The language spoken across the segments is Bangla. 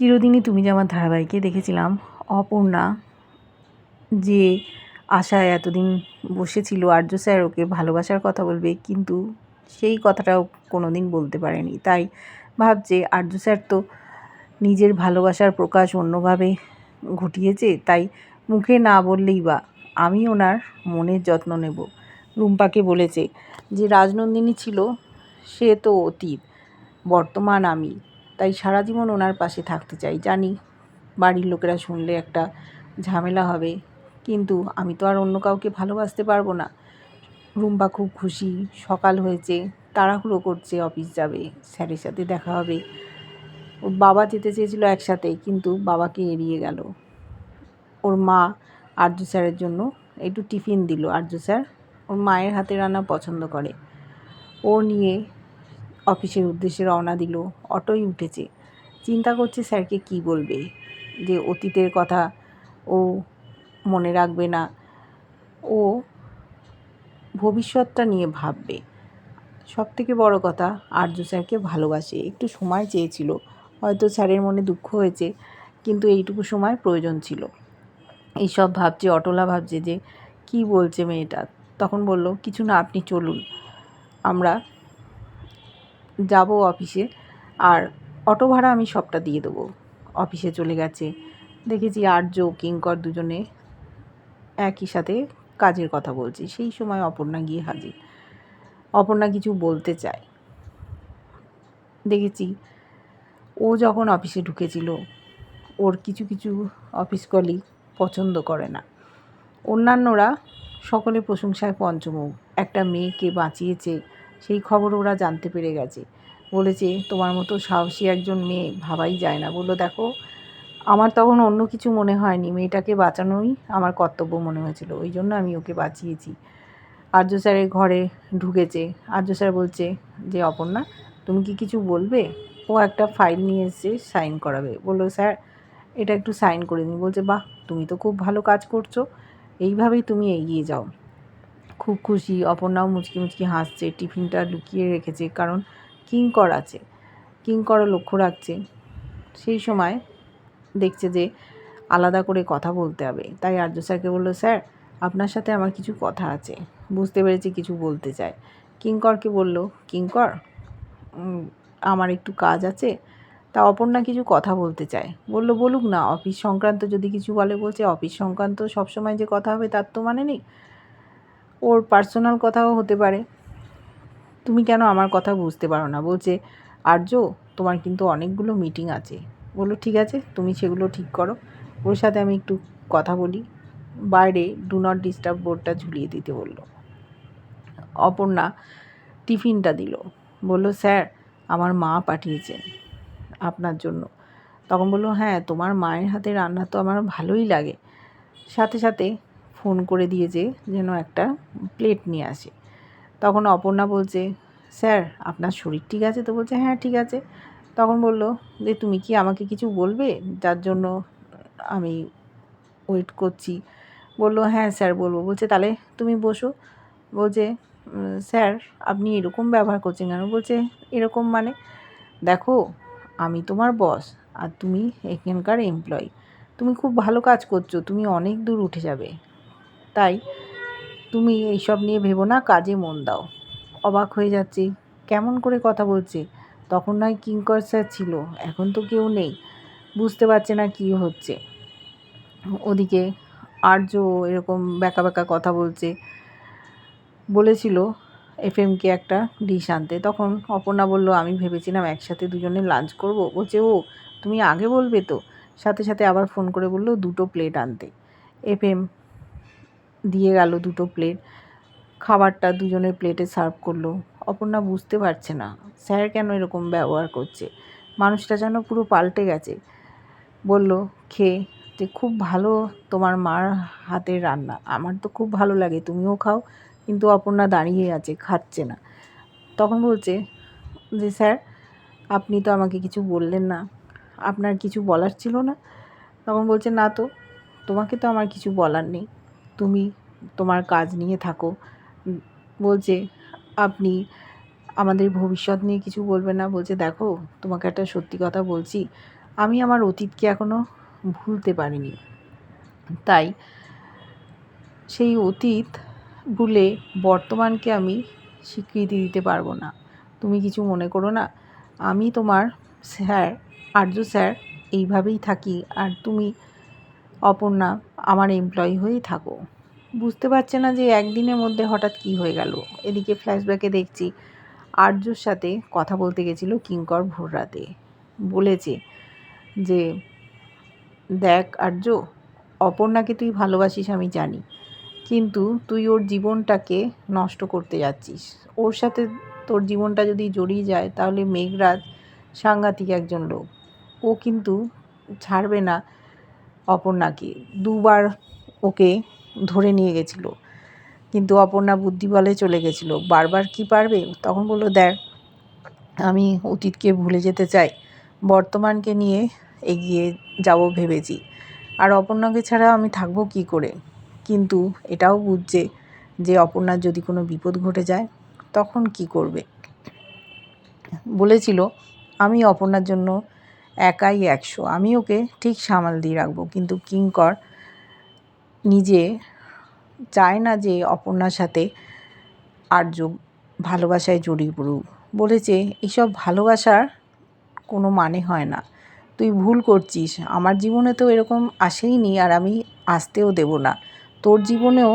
চিরদিনই তুমি যে আমার ধারাবাহিকে দেখেছিলাম, অপর্ণা যে আশায় এতদিন বসেছিল, আর্য স্যার ওকে ভালোবাসার কথা বলবে, কিন্তু সেই কথাটাও কোনো দিন বলতে পারেনি। তাই ভাবছে, আর্য স্যার তো নিজের ভালোবাসার প্রকাশ অন্যভাবে ঘটিয়েছে, তাই মুখে না বললেই বা আমি ওনার মনের যত্ন নেব। রুম্পাকে বলেছে যে, রাজনন্দিনী ছিল, সে তো অতীত, বর্তমান আমি। তাই সারা জীবন ওনার পাশে থাকতে চাই। জানি বাড়ির লোকেরা শুনলে একটা ঝামেলা হবে, কিন্তু আমি তো আর অন্য কাউকে ভালোবাসতে পারব না। রুম্পা খুব খুশি, সকাল হয়েছে, তাড়াহুড়ো করছে, অফিস যাবে, স্যারের সাথে দেখা হবে। ওর বাবা যেতে চেয়েছিল একসাথে, কিন্তু বাবাকে এড়িয়ে গেল। ওর মা আর্য স্যারের জন্য একটু টিফিন দিল। আর্য স্যার ওর মায়ের হাতে রান্না পছন্দ করে। ও নিয়ে অফিসের উদ্দেশ্যে রওনা দিল। অটোই উঠেছে। চিন্তা করছে, স্যারকে কি বলবে? যে অতীতের কথা ও মনে রাখবে না। ও ভবিষ্যৎটা নিয়ে ভাববে। সব থেকে বড় কথা, আর্য স্যারকে ভালোবাসে। একটু সময় চেয়েছিল। হয়তো স্যারের মনে দুঃখ হয়েছে, কিন্তু এইটুকু সময় প্রয়োজন ছিল। এইসব ভাবছে, অটলা ভাবছে যে, কি বলছে মেয়েটা? তখন বলল, কিছু না, আপনি চলুন। আমরা যাব অফিসে, আর অটো ভাড়া আমি সবটা দিয়ে দেবো। অফিসে চলে গেছে। দেখেছি আর্য, কিঙ্কর দুজনে একই সাথে কাজের কথা বলছে। সেই সময় অপর্ণা গিয়ে হাজির। অপর্ণা কিছু বলতে চায়। দেখেছি ও যখন অফিসে ঢুকেছিল, ওর কিছু কিছু অফিস কলিগ পছন্দ করে না। অন্যান্যরা সকলে প্রশংসায় পঞ্চমুখ। একটা মেয়েকে বাঁচিয়েছে সেই খবর ওরা জানতে পেরে গেছে। বলেছে, তোমার মতো সাহসী একজন মেয়ে ভাবাই যায় না। বলল, দেখো, আমার তখন অন্য কিছু মনে হয়নি। মেয়েটাকে বাঁচানোই আমার কর্তব্য মনে হয়েছিল। ওই জন্য আমি ওকে বাঁচিয়েছি। আর্য স্যারের ঘরে ঢুকেছে। আর্য স্যার বলছে, যে অপর্ণা, তুমি কি কিছু বলবে? ও একটা ফাইল নিয়ে এসে সাইন করাবে। বলল, স্যার, এটা একটু সাইন করে দিন। বলছে, বাহ, তুমি তো খুব ভালো কাজ করছ। এইভাবেই তুমি এগিয়ে যাও। খুব খুশি। অপর্ণাও মুচকি মুচকি হাসছে, টিফিনটা লুকিয়ে রেখেছে, কারণ কিঙ্কর আছে কিঙ্করও লক্ষ্য রাখছে। সেই সময় দেখছে যে আলাদা করে কথা বলতে হবে। তাই আর্য স্যারকে বলল, স্যার, আপনার সাথে আমার কিছু কথা আছে। বুঝতে পেরেছি কিছু বলতে চায়। কিঙ্করকে বলল কিঙ্কর আমার একটু কাজ আছে, তা অপর্ণা কিছু কথা বলতে চায়। বলল, বলুক না, অফিস সংক্রান্ত যদি কিছু বলে, বলছে, অফিস সংক্রান্ত সবসময় যে কথা হবে তার তো মানে নেই। ওর পার্সোনাল কথাও হতে পারে। তুমি কেন আমার কথা বুঝতে পারো না? বলছে, আর্য, তোমার কিন্তু অনেকগুলো মিটিং আছে। বলল, ঠিক আছে, তুমি সেগুলো ঠিক করো। ওর সাথে আমি একটু কথা বলি। বাইরে ডু নট ডিস্টার্ব বোর্ডটা ঝুলিয়ে দিতে বলল। অপর্ণা টিফিনটা দিল। বলল, স্যার, আমার মা পাঠিয়েছেন আপনার জন্য। তখন বলল হ্যাঁ তোমার মায়ের হাতে রান্না তো আমার ভালোই লাগে। সাথে সাথে ফোন করে দিয়েছে যেন একটা প্লেট নিয়ে আসে। তখন অপর্ণা বলছে, স্যার, আপনার শরীর ঠিক আছে? তো বলছে হ্যাঁ ঠিক আছে। তখন বলল যে, তুমি কি আমাকে কিছু বলবে? যার জন্য আমি ওয়েট করছি। বলল হ্যাঁ স্যার, বলব। বলছে, তাহলে তুমি বসো। বলছে, স্যার, আপনি এরকম ব্যবহার করছেন কেন? বলছে, এরকম মানে? দেখো, আমি তোমার বস আর তুমি এখানকার এমপ্লয়ি তুমি খুব ভালো কাজ করছ, তুমি অনেক দূর উঠে যাবে। তাই তুমি এইসব নিয়ে ভেবো না, কাজে মন দাও। অবাক হয়ে যাচ্ছে। কেমন করে কথা বলছে? তখন নয় কিঙ্কর স্যার ছিল, এখন তো কেউ নেই। বুঝতে পারছে না কী হচ্ছে। ওদিকে আর্য এরকম ব্যাকা ব্যাকা কথা বলছে। বলেছিল এফএমকে একটা ডিশ আনতে। তখন অপর্ণা বলল, আমি ভেবেছিলাম একসাথে দুজনে লাঞ্চ করব। বলছে, ও, তুমি আগে বলবে তো? সাথে সাথে আবার ফোন করে বলল, দুটো প্লেট আনতে। এফএম দিয়ে গেল দুটো প্লেট খাবারটা দুজনের প্লেটে সার্ভ করল। অপর্ণা বুঝতে পারছে না, স্যার কেন এরকম ব্যবহার করছে? মানুষটা যেন পুরো পাল্টে গেছে। বলল খেয়ে যে খুব ভালো তোমার মার হাতের রান্না। আমার তো খুব ভালো লাগে, তুমিও খাও। কিন্তু অপর্ণা দাঁড়িয়ে আছে, খাচ্ছে না। তখন বলছে, যে স্যার, আপনি তো আমাকে কিছু বললেন না। আপনার কিছু বলার ছিল না? তখন বলছে, না তো, তোমাকে তো আমার কিছু বলার নেই। তুমি তোমার কাজ নিয়ে থাকো। বলছে, আপনি আমাদের ভবিষ্যৎ নিয়ে কিছু বলবে না। বলছে, দেখো, তোমাকে একটা সত্যি কথা বলছি। আমি আমার অতীতকে এখনও ভুলতে পারিনি। তাই সেই অতীত ভুলে বর্তমানকে আমি স্বীকৃতি দিতে পারব না। তুমি কিছু মনে করো না? আমি তোমার স্যার, আর্য স্যার, এইভাবেই থাকি। আর তুমি অপর্ণা, আমার এমপ্লয়ি হয়েই থাকো। বুঝতে পারছে না যে একদিনের মধ্যে হঠাৎ কি হয়ে গেল। এদিকে ফ্ল্যাশব্যাকে দেখছি, আর্যর সাথে কথা বলতে গেছিল কিঙ্কর ভোর রাতে। বলেছে যে, দেখ আর্য, অপর্ণাকে তুই ভালোবাসিস আমি জানি, কিন্তু তুই ওর জীবনটাকে নষ্ট করতে যাচ্ছিস। ওর সাথে তোর জীবনটা যদি জড়িয়ে যায়, তাহলে মেঘরাজ সাংঘাতিক একজন লোক। ও কিন্তু ছাড়বে না অপর্ণাকে দুবার ওকে ধরে নিয়ে গেছিল। কিন্তু অপর্ণা বুদ্ধি বলে চলে গেছিল। বারবার কি পারবে? তখন বলল, দেখ, আমি অতীতকে ভুলে যেতে চাই। বর্তমানকে নিয়ে এগিয়ে যাব ভেবেছি। আর অপর্ণাকে ছাড়া আমি থাকব কি করে? কিন্তু এটাও বুঝছে যে অপর্ণার যদি কোনো বিপদ ঘটে যায়, তখন কি করবে? বলেছিল, আমি অপর্ণার জন্য একাই একশো। আমি ওকে ঠিক সামাল দিয়ে রাখব, কিন্তু কিঙ্কর নিজে চায় না যে অপর্ণার সাথে আর্য ভালোবাসায় জড়িয়ে পড়ুক। বলেছে এইসব ভালোবাসার কোনো মানে হয় না। তুই ভুল করছিস। আমার জীবনে তো এরকম আসেইনি আর আমি আসতেও দেব না। তোর জীবনেও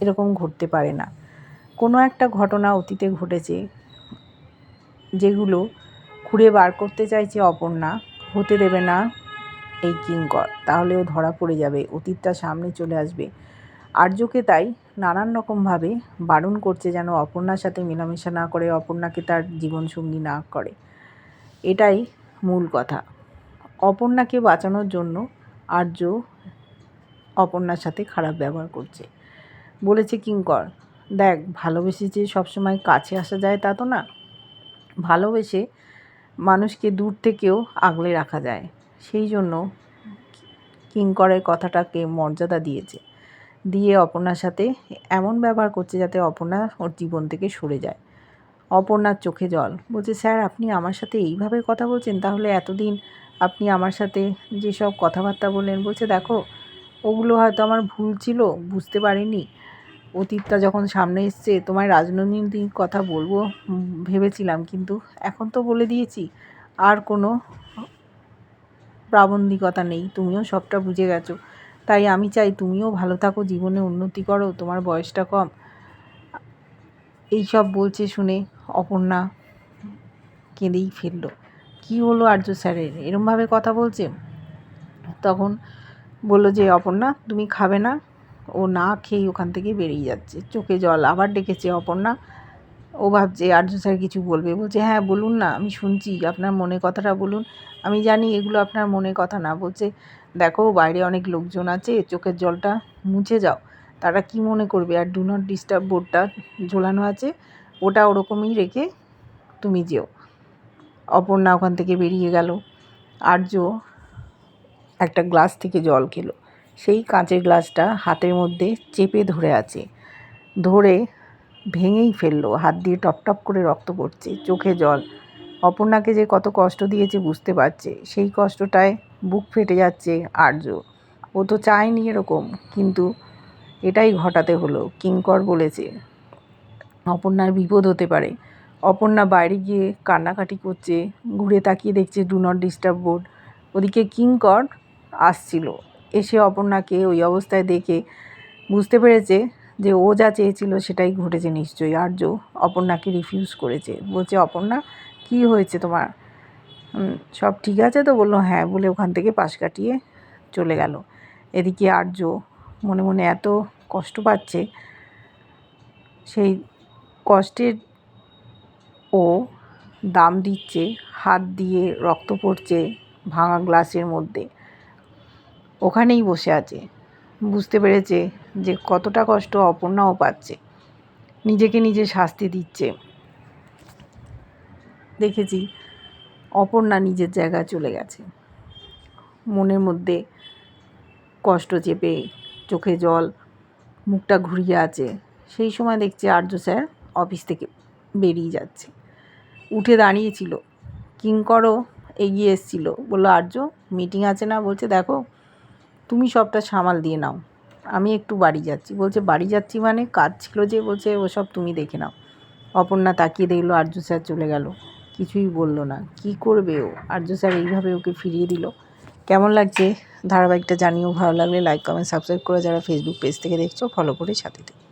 এরকম ঘটতে পারে না। কোনো একটা ঘটনা অতীতে ঘটেছে যেগুলো খুঁড়ে বার করতে চাইছে অপর্ণা, হতে দেবে না এই কিঙ্কর। তাহলেও ধরা পড়ে যাবে, অতীতটা সামনে চলে আসবে। আর্যকে তাই নানান রকমভাবে বারণ করছে যেন অপর্ণার সাথে মেলামেশা না করে অপর্ণাকে তার জীবনসঙ্গী না করে। এটাই মূল কথা। অপর্ণাকে বাঁচানোর জন্য আর্য অপর্ণার সাথে খারাপ ব্যবহার করছে। বলেছে কিঙ্কর, দেখ ভালোবেসে যে সবসময় কাছে আসা যায় তা তো না। ভালোবেসে মানুষকে দূর থেকেও আগলে রাখা যায়। সেই জন্য কিঙ্করের কথাটাকে মর্যাদা দিয়েছে। দিয়ে অপর্ণার সাথে এমন ব্যবহার করছে যাতে অপর্ণা ওর জীবন থেকে সরে যায়। অপর্ণার চোখে জল। বলছে, স্যার, আপনি আমার সাথে এইভাবে কথা বলছেন? তাহলে এতদিন আপনি আমার সাথে যেসব কথাবার্তা বললেন, বলছে, দেখো, ওগুলো হয়তো আমার ভুল ছিল, বুঝতে পারিনি। অতীতটা যখন সামনে এসছে, তোমায় রাজনৈতিক কথা বলব ভেবেছিলাম, কিন্তু এখন তো বলে দিয়েছি, আর কোনো প্রাবন্ধিকতা নেই, তুমিও সবটা বুঝে গেছো। তাই আমি চাই তুমিও ভালো থাকো, জীবনে উন্নতি করো, তোমার বয়সটা কম। এই সব বলছে শুনে অপর্ণা কেঁদেই ফেলল। কী হলো আর্য স্যারের? এরমভাবে কথা বলছে? তখন বলল যে, অপর্ণা, তুমি খাবে না? ও না খেয়েই ওখান থেকে বেরিয়ে যাচ্ছে। চোখে জল। আবার ডেকেছে অপর্ণা। ও ভাবছে আর্য স্যার কিছু বলবে? বলছে হ্যাঁ বলুন না, আমি শুনছি। আপনার মনে কথাটা বলুন। আমি জানি এগুলো আপনার মনে কথা না। বলছে, দেখো, বাইরে অনেক লোকজন আছে, চোখের জলটা মুছে যাও। তারা কি মনে করবে? আর ডু নট ডিস্টার্ব বোর্ডটা ঝোলানো আছে, ওটা ওরকমই রেখে তুমি যেও। অপর্ণা ওখান থেকে বেরিয়ে গেল। আর্য একটা গ্লাস থেকে জল খেলো। সেই কাঁচের গ্লাসটা হাতের মধ্যে চেপে ধরে আছে। ধরে ভেঙেই ফেলল, হাত দিয়ে টপ টপ করে রক্ত পড়ছে, চোখে জল। অপর্ণাকে যে কত কষ্ট দিয়েছে বুঝতে পারছে, সেই কষ্টটায় বুক ফেটে যাচ্ছে আর্য। ও তো চায়নি এরকম, কিন্তু এটাই ঘটাতে হলো, কিঙ্কর বলেছে। অপর্ণার বিপদ হতে পারে। অপর্ণা বাইরে গিয়ে কান্নাকাটি করছে, ঘুরে তাকিয়ে দেখছে ডু নট ডিস্টার্ব বোর্ড ওদিকে কিঙ্কর আসছিল। এসে অপর্ণাকে ওই অবস্থায় দেখে বুঝতে পেরেছে যে ও যা চেয়েছিল সেটাই ঘটেছে নিশ্চয়ই। আর্য অপর্ণাকে রিফিউজ করেছে। বলছে, অপর্ণা, কি হয়েছে তোমার? সব ঠিক আছে তো? বলল হ্যাঁ বলে ওখান থেকে পাশ কাটিয়ে চলে গেল। এদিকে আর্য মনে মনে এত কষ্ট পাচ্ছে, সেই কষ্টের ও দাম দিচ্ছে, হাত দিয়ে রক্ত পড়ছে ভাঙা গ্লাসের মধ্যে। ওখানেই বসে আছে। বুঝতে পেরেছে যে কতটা কষ্ট অপর্ণাও পাচ্ছে। নিজেকে নিজে শাস্তি দিচ্ছে। দেখেছি অপর্ণা নিজের জায়গা চলে গেছে। মনের মধ্যে কষ্ট চেপে চোখে জল, মুখটা ঘুরিয়ে আছে। সেই সময় দেখছে আর্য স্যার অফিস থেকে বেরিয়ে যাচ্ছে। উঠে দাঁড়িয়েছিল কিঙ্করও এগিয়ে এসেছিল। বলল, আর্য মিটিং আছে না? বলছে, দেখো তুমি সবটা সামাল দিয়ে নাও। আমি একটু বাড়ি যাচ্ছি। বলছে, বাড়ি যাচ্ছি মানে? কাজ ছিল যে, বলছে, ওসব তুমি দেখে নাও। অপর্ণা তাকিয়ে দেখল আর্য স্যার চলে গেল। কিছুই বলল না। কি করবে ও? আর্য স্যার এইভাবে ওকে ফিরিয়ে দিল। কেমন লাগছে? ধারাবাহিকটা জানিও। ভালো লাগলে লাইক কমেন্ট সাবস্ক্রাইব করে যারা ফেসবুক পেজ থেকে দেখছ ফলো করে সাথে থেকে।